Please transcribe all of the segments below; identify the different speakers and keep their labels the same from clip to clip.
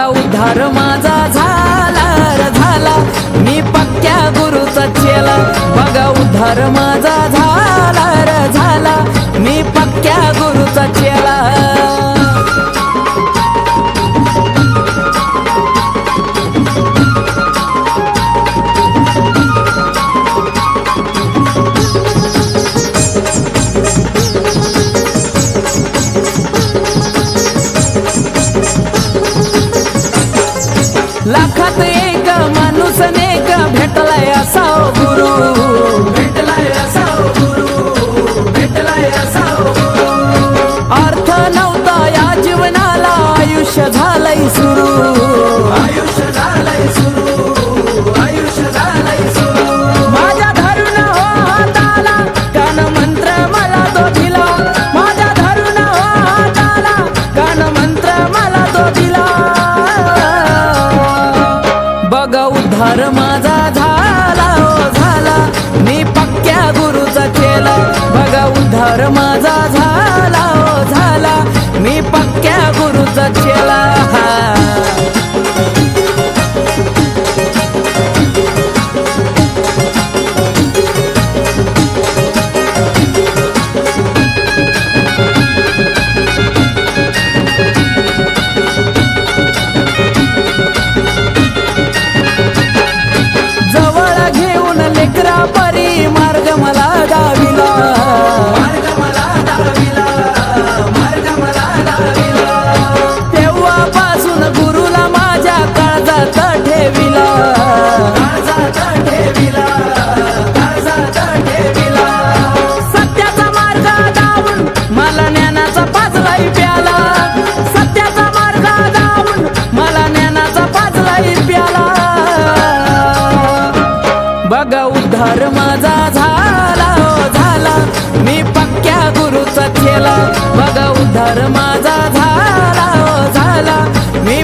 Speaker 1: माझा उद्धार माझा झाला झाला. मी पक्क्या गुरुचा चेला. बघा उद्धार माझा झाला. भेटलाय असा गुरु. भेटलाय असा गुरु. भेटलाय असा अर्थ नव बघ माझा उद्धार माझा झाला हो झाला. मी पक्क्या गुरुचा केला बघा उद्धार माझा झाला हो झाला. मी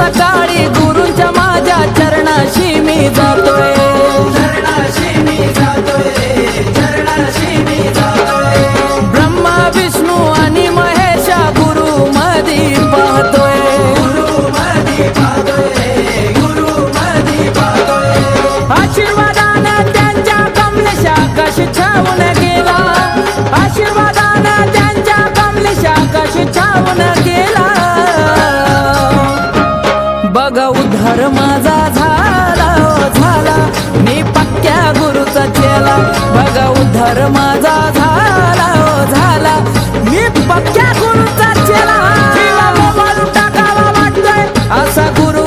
Speaker 1: सकाळी गुरुच्या माझ्या चरणाशी मी जातोय. उद्धार माझा झाला झाला. मी पक्क्या गुरुचा चेला बघ उद्धार माझा झाला झाला. मी पक्क्या गुरुचा चेला असा गुरु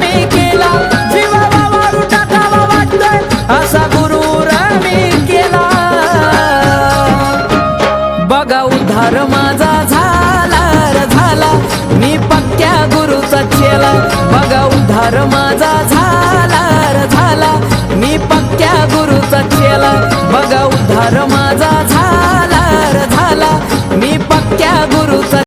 Speaker 1: मी केला. जीवा मारून टाकावा वाटतोय असा गुरु मी केला. बघा उद्धार माझा झाला झाला. मी पक्क्या गुरुचा चेला बघा उद्धार माझा झाला झाला.